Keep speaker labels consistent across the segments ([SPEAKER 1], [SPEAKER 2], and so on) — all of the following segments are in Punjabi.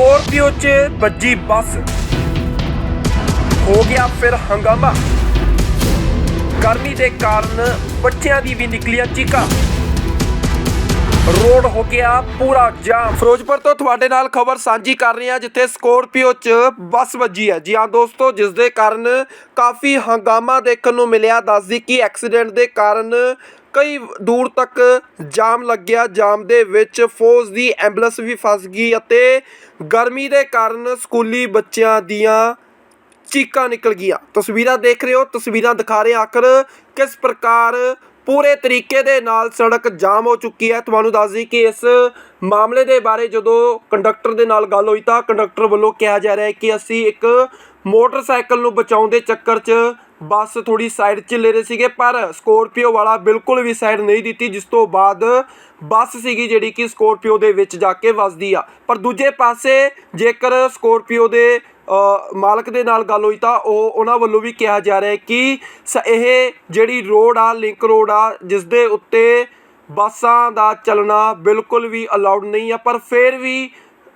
[SPEAKER 1] ਸਕੋਰਪੀਓ 'ਚ ਵੱਜੀ ਬੱਸ। ਹੋ ਗਿਆ ਫਿਰ ਹੰਗਾਮਾ। ਗਰਮੀ ਦੇ ਕਾਰਨ ਬੱਚਿਆਂ ਦੀ ਵੀ ਨਿਕਲੀਆਂ ਚੀਕਾਂ। ਰੋਡ ਹੋ ਗਿਆ ਪੂਰਾ ਜਾਮ। ਫਿਰੋਜ਼ਪੁਰ ਤੋਂ ਤੁਹਾਡੇ ਨਾਲ ਖਬਰ ਸਾਂਝੀ ਕਰ ਰਹੇ ਹਾਂ, ਜਿੱਥੇ ਸਕੋਰਪੀਓ 'ਚ ਬੱਸ ਵੱਜੀ ਹੈ। ਜੀ ਹਾਂ ਦੋਸਤੋ, ਜਿਸ ਦੇ ਕਾਰਨ ਕਾਫੀ ਹੰਗਾਮਾ ਦੇਖਣ ਨੂੰ ਮਿਲਿਆ। ਦੱਸਦੀ ਕਿ ਐਕਸੀਡੈਂਟ ਦੇ ਕਾਰਨ ਕਈ ਦੂਰ ਤੱਕ ਜਾਮ ਲੱਗਿਆ ਜਾਮ ਦੇ ਵਿੱਚ ਫੌਜ ਦੀ ਐਂਬੂਲੈਂਸ ਵੀ ਫਸ ਗਈ ਅਤੇ ਗਰਮੀ ਦੇ ਕਾਰਨ ਸਕੂਲੀ ਬੱਚਿਆਂ ਦੀਆਂ ਚੀਕਾਂ ਨਿਕਲ ਗਈਆਂ। ਤਸਵੀਰਾਂ ਦੇਖ ਰਹੇ ਹੋ। ਤਸਵੀਰਾਂ ਦਿਖਾ ਰਹੇ ਆਖਰ ਕਿਸ ਪ੍ਰਕਾਰ ਪੂਰੇ ਤਰੀਕੇ ਦੇ ਨਾਲ ਸੜਕ ਜਾਮ ਹੋ ਚੁੱਕੀ ਹੈ। ਤੁਹਾਨੂੰ ਦੱਸ ਦਈ ਕਿ ਇਸ ਮਾਮਲੇ ਦੇ ਬਾਰੇ ਜਦੋਂ ਕੰਡਕਟਰ ਦੇ ਨਾਲ ਗੱਲ ਹੋਈ ਤਾਂ ਕੰਡਕਟਰ ਵੱਲੋਂ ਕਿਹਾ ਜਾ ਰਿਹਾ ਹੈ ਕਿ ਅਸੀਂ ਇੱਕ ਮੋਟਰਸਾਈਕਲ ਨੂੰ ਬਚਾਉਣ ਦੇ ਚੱਕਰ 'ਚ ਬੱਸ ਥੋੜੀ ਸਾਈਡ 'ਚ ਲੈ ਰਹੇ ਸੀਗੇ, ਪਰ ਸਕੋਰਪੀਓ ਵਾਲਾ ਬਿਲਕੁਲ ਵੀ ਸਾਈਡ ਨਹੀਂ ਦਿੱਤੀ, ਜਿਸ ਤੋਂ ਬਾਅਦ ਬੱਸ ਸੀਗੀ ਜਿਹੜੀ ਕਿ ਸਕੋਰਪੀਓ ਦੇ ਵਿੱਚ ਜਾ ਕੇ ਵੱਜਦੀ ਆ। ਪਰ ਦੂਜੇ ਪਾਸੇ ਜੇਕਰ ਸਕੋਰਪੀਓ ਦੇ ਮਾਲਕ ਦੇ ਨਾਲ ਗੱਲ ਹੋਈ ਤਾਂ ਉਹ ਉਹਨਾਂ ਵੱਲੋਂ ਵੀ ਕਿਹਾ ਜਾ ਰਿਹਾ ਹੈ ਕਿ ਸ- ਇਹ ਜਿਹੜੀ ਰੋਡ ਆ ਲਿੰਕ ਰੋਡ ਆ, ਜਿਸ ਦੇ ਉੱਤੇ ਬੱਸਾਂ ਦਾ ਚੱਲਣਾ ਬਿਲਕੁਲ ਵੀ ਅਲਾਉਡ ਨਹੀਂ ਆ, ਪਰ ਫਿਰ ਵੀ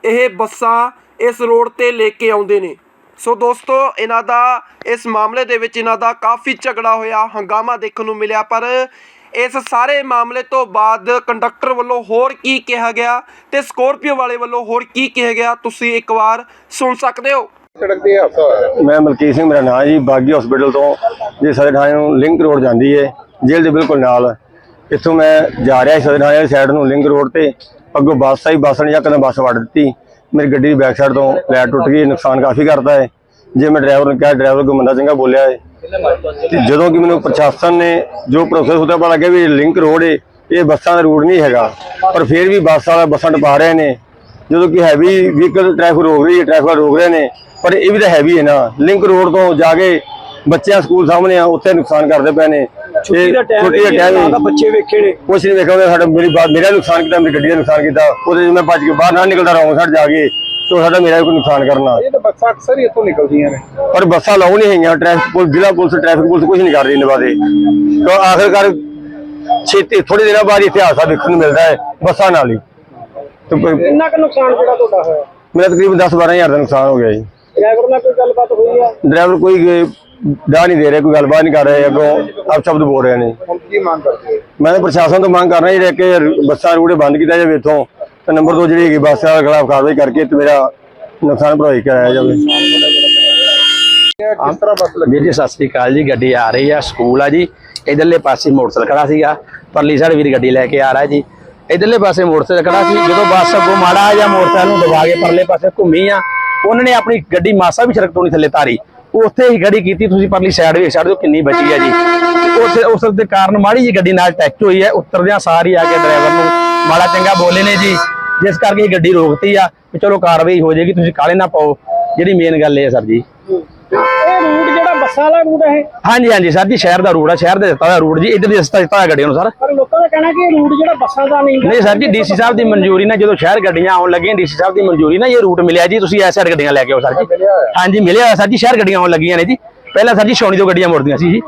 [SPEAKER 1] ਇਹ ਬੱਸਾਂ ਇਸ ਰੋਡ ਤੇ ਲੈ ਕੇ ਆਉਂਦੇ ਨੇ। ਸੋ ਦੋਸਤੋ ਇਹਨਾਂ ਦਾ ਇਸ ਮਾਮਲੇ ਦੇ ਵਿੱਚ ਇਹਨਾਂ ਦਾ ਕਾਫੀ ਝਗੜਾ ਹੋਇਆ ਹੰਗਾਮਾ ਦੇਖਣ ਨੂੰ ਮਿਲਿਆ ਪਰ ਇਸ ਸਾਰੇ ਮਾਮਲੇ ਤੋਂ ਬਾਅਦ ਕੰਡਕਟਰ ਵੱਲੋਂ ਹੋਰ ਕੀ ਕਿਹਾ ਗਿਆ ਤੇ ਸਕੋਰਪੀਓ ਵਾਲੇ ਵੱਲੋਂ ਹੋਰ ਕੀ ਕਿਹਾ ਗਿਆ ਤੁਸੀਂ ਇੱਕ ਵਾਰ ਸੁਣ ਸਕਦੇ ਹੋ।
[SPEAKER 2] ਸੜਕ ਤੇ ਹਾਦਸਾ ਹੋਇਆ।
[SPEAKER 3] ਮੈਂ ਮਲਕੀਤ ਸਿੰਘ ਮੇਰਾ ਨਾਮ ਜੀ ਬਾਗੀ ਹਸਪੀਟਲ ਤੋਂ। ਜੇ ਸਾਡੇ ਥਾਣੇ ਨੂੰ ਲਿੰਕ ਰੋਡ ਜਾਂਦੀ ਹੈ ਜੇਲ੍ਹ ਦੇ ਬਿਲਕੁਲ ਨਾਲ। ਇੱਥੋਂ ਮੈਂ ਜਾ ਰਿਹਾ ਸੀ ਸਾਡੇ ਥਾਣੇ ਵਾਲੀ ਸਾਈਡ ਨੂੰ ਲਿੰਕ ਰੋਡ ਤੇ। ਅੱਗੋਂ ਬੱਸ ਆਈ ਬੱਸ ਨੇ ਯਕਦਮ ਬੱਸ ਵੜ ਦਿੱਤੀ। ਮੇਰੀ ਗੱਡੀ ਦੀ ਬੈਕ ਸਾਈਡ ਤੋਂ ਲੈਟ ਟੁੱਟ ਗਈ, ਨੁਕਸਾਨ ਕਾਫੀ ਕਰਦਾ ਹੈ ਜੇ ਮੈਂ ਡਰਾਈਵਰ ਨੂੰ ਕਿਹਾ ਡਰਾਈਵਰ ਕੋਈ ਮੰਦਾ ਚੰਗਾ ਬੋਲਿਆ ਹੈ ਤੇ ਜਦੋਂ ਕਿ ਮੈਨੂੰ ਪ੍ਰਸ਼ਾਸਨ ਨੇ ਜੋ ਪ੍ਰੋਸੈਸ ਹੁੰਦਾ ਪਤਾ ਲੱਗਿਆ ਵੀ ਲਿੰਕ ਰੋਡ ਹੈ ਇਹ ਬੱਸਾਂ ਦਾ ਰੂਟ ਨਹੀਂ ਹੈਗਾ। ਪਰ ਫਿਰ ਵੀ ਬੱਸ ਵਾਲਾ ਬੱਸਾਂ ਟਪਾ ਰਹੇ ਨੇ। ਜਦੋਂ ਕਿ ਹੈਵੀ ਵਹੀਕਲ ਟ੍ਰੈਫਿਕ ਰੋਕ ਰਹੀ ਹੈ ਟ੍ਰੈਫਿਕ ਵਾਲੇ ਰੋਕ ਰਹੇ ਨੇ, ਪਰ ਇਹ ਵੀ ਤਾਂ ਹੈਵੀ ਹੈ ਨਾ। ਲਿੰਕ ਰੋਡ ਤੋਂ ਜਾ ਕੇ ਬੱਚਿਆਂ ਸਕੂਲ ਸਾਹਮਣੇ ਆ, ਉੱਥੇ ਨੁਕਸਾਨ ਕਰਦੇ ਪਏ ਨੇ। ਛੁੱਟੀ ਦਾ ਟਾਈਮ ਛੁੱਟੀ ਦਾ ਟਾਈਮ
[SPEAKER 4] ਬੱਚੇ ਵੇਖੇ ਨੇ।
[SPEAKER 3] ਕੁਛ ਨਹੀਂ ਵੇਖਿਆ ਸਾਡਾ ਮੇਰੀ ਮੇਰਾ ਨੁਕਸਾਨ ਕੀਤਾ ਮੇਰੀ ਗੱਡੀ ਦਾ ਨੁਕਸਾਨ ਕੀਤਾ। ਉਹਦੇ ਮੈਂ ਭੱਜ ਕੇ ਬਾਹਰ ਨਾ ਨਿਕਲਦਾ ਰੌਂਗ ਸਾਈਡ ਜਾ ਕੇ ਤੋਂ ਸਾਡਾ ਮੇਰਾ ਕੋਈ ਨੁਕਸਾਨ ਕਰਨਾ
[SPEAKER 2] ਇਹ ਤਾਂ ਬੱਸਾਂ ਅਕਸਰ ਹੀ ਇੱਥੋਂ ਨਿਕਲਦੀਆਂ ਨੇ।
[SPEAKER 3] ਪਰ ਬੱਸਾਂ ਲਾਉ ਨਹੀਂ ਹੈਗੀਆਂ ਟ੍ਰੈਫਿਕ ਪੁਲਿਸ ਜ਼ਿਲ੍ਹਾ ਪੁਲਿਸ ਟ੍ਰੈਫਿਕ ਪੁਲਿਸ ਕੁਝ ਨਹੀਂ ਕਰ ਰਹੀ ਨਵਾਦੇ ਤਾਂ ਆਖਿਰਕਾਰ ਛੇਤੀ ਥੋੜੇ ਦਿਨਾਂ ਬਾਅਦ ਇੱਥੇ ਹਾਦਸਾ ਦੇਖਣ ਨੂੰ ਮਿਲਦਾ ਹੈ ਬੱਸਾਂ ਨਾਲ ਹੀ।
[SPEAKER 4] ਕਿੰਨਾ ਕੁ ਨੁਕਸਾਨ ਜਿਹੜਾ ਤੁਹਾਡਾ ਹੋਇਆ?
[SPEAKER 3] ਮੇਰਾ ਤਕਰੀਬਨ 10 12000 ਦਾ ਨੁਕਸਾਨ ਹੋ ਗਿਆ ਜੀ।
[SPEAKER 4] ਡਰਾਈਵਰ ਨਾਲ ਕੋਈ ਗੱਲਬਾਤ ਹੋਈ ਆ?
[SPEAKER 3] ਡਰਾਈਵਰ ਕੋਈ ਦਾ ਨਹੀਂ ਦੇ ਰਿਹਾ ਕੋਈ ਗੱਲਬਾਤ ਨਹੀਂ ਕਰ ਰਿਹਾ ਅੱਗੋਂ ਆਪ ਸ਼ਬਦ ਬੋਲ ਰਹੇ ਨੇ।
[SPEAKER 2] ਹੁਣ ਕੀ ਮੰਗ ਕਰਦੇ?
[SPEAKER 3] ਮੈਂ ਤਾਂ ਪ੍ਰਸ਼ਾਸਨ ਤੋਂ ਮੰਗ ਕਰ ਰਿਹਾ ਜਿਹੜੇ ਕਿ ਬੱਸਾਂ ਰੂੜੇ ਬੰਦ ਕੀਤਾ ਜਾਵੇ ਇੱਥੋਂ। ਤੇ ਨੰਬਰ 2 ਜਿਹੜੀ ਹੈਗੀ ਬੱਸ ਵਾਲੇ ਖਿਲਾਫ ਕਾਰਵਾਈ ਕਰਕੇ ਤੇ ਮੇਰਾ ਨੁਕਸਾਨ ਭਰਵਾਈ ਕਰਾਇਆ ਜਾਵੇ।
[SPEAKER 2] ਕਿਸ ਤਰ੍ਹਾਂ ਬੱਸ ਲੱਗੀ?
[SPEAKER 5] ਵੀਰ ਜੀ ਸਤਿ ਸ੍ਰੀ ਅਕਾਲ ਜੀ ਗੱਡੀ ਆ ਰਹੀ ਆ ਸਕੂਲ ਆ ਜੀ। ਇਧਰਲੇ ਪਾਸੇ ਮੋਟਰਸਾਈਕਲ ਖੜਾ ਸੀਗਾ ਪਰਲੀ ਸਾਈਡ ਵੀਰ ਗੱਡੀ ਲੈ ਕੇ ਆ ਰਿਹਾ ਜੀ। ਇਧਰਲੇ ਪਾਸੇ ਮੋਟਰਸਾਈਕਲ ਖੜਾ ਸੀ ਜਦੋਂ ਬੱਸ ਅੱਗੋਂ ਮਾੜਾ ਜਾਂ ਮੋਟਰਸਾਈਕਲ ਨੂੰ ਦਬਾ ਕੇ ਪਰਲੇ ਪਾਸੇ ਘੁੰਮੀ ਆ ਉਹਨਾਂ ਨੇ ਆਪਣੀ ਗੱਡੀ ਮਾਸਾ ਵੀ ਸੜਕ ਤੋਂ ਨਹੀਂ ਥੱਲੇ ਤਾਰੀ ਉੱਥੇ ਹੀ ਖੜੀ ਕੀਤੀ, ਤੁਸੀਂ ਪਰਲੀ ਸਾਈਡ ਵੇਖ ਸਕਦੇ ਹੋ ਕਿੰਨੀ ਬਚੀ ਹੈ ਜੀ। ਤੇ ਉੱਥੇ ਉਸ ਦੇ ਕਾਰਨ ਮਾੜੀ ਜੀ ਗੱਡੀ ਨਾਲ ਟੱਚ ਹੋਈ ਹੈ, ਉਤਰਦਿਆਂ ਸਾਰੀ ਆ ਕੇ ਡਰਾਈਵਰ ਨੂੰ ਮਾੜਾ ਚੰਗਾ ਬੋਲੇ ਨੇ ਜੀ। ਜਿਸ ਕਰਕੇ ਇਹ ਗੱਡੀ ਰੋਕਤੀ ਆ ਵੀ ਚਲੋ ਕਾਰਵਾਈ ਹੋ ਜਾਏਗੀ, ਤੁਸੀਂ ਕਾਲੇ ਨਾ ਪਾਓ। ਜਿਹੜੀ ਮੇਨ ਗੱਲ ਇਹ ਹੈ ਸਰ ਜੀ।
[SPEAKER 4] ਬੱਸਾਂ ਵਾਲਾ ਰੂਟ ਹੈ
[SPEAKER 5] ਹਾਂਜੀ ਹਾਂਜੀ ਸਰ ਜੀ ਸ਼ਹਿਰ ਦਾ ਰੂਟ ਆ ਸ਼ਹਿਰ ਦੇ ਦਿੱਤਾ ਹੋਇਆ ਰੂਟ ਜੀ ਇੱਧਰ ਦੀ ਰਸਤਾ ਦਿੱਤਾ ਹੋਇਆ ਗੱਡੀਆਂ ਨੂੰ ਸਰ।
[SPEAKER 4] ਪਰ ਲੋਕਾਂ ਦਾ ਕਹਿਣਾ ਕਿ ਇਹ ਰੂਟ ਜਿਹੜਾ ਬੱਸਾਂ ਦਾ ਨਹੀਂ
[SPEAKER 5] ਨਹੀਂ ਸਰ ਜੀ ਡੀਸੀ ਸਾਹਿਬ ਦੀ ਮਨਜ਼ੂਰੀ ਨਾਲ ਜਦੋਂ ਸ਼ਹਿਰ ਗੱਡੀਆਂ ਆਉਣ ਲੱਗੀਆਂ ਡੀਸੀ ਸਾਹਿਬ ਦੀ ਮਨਜ਼ੂਰੀ ਨਾਲ ਇਹ ਰੂਟ ਮਿਲਿਆ ਜੀ ਤੁਸੀਂ ਐਸ ਸਾਈਡ ਗੱਡੀਆਂ ਲੈ ਕੇ ਆਓ ਸਰ ਜੀ। ਹਾਂਜੀ ਮਿਲਿਆ ਹੋਇਆ ਸਰ ਜੀ ਸ਼ਹਿਰ ਗੱਡੀਆਂ ਆਉਣ ਲੱਗੀਆਂ ਨੇ ਜੀ। ਪਹਿਲਾਂ ਸਰ ਜੀ ਛਾਉਣੀ ਤੋਂ ਗੱਡੀਆਂ ਮੁੜਦੀਆਂ ਸੀ ਜੀ।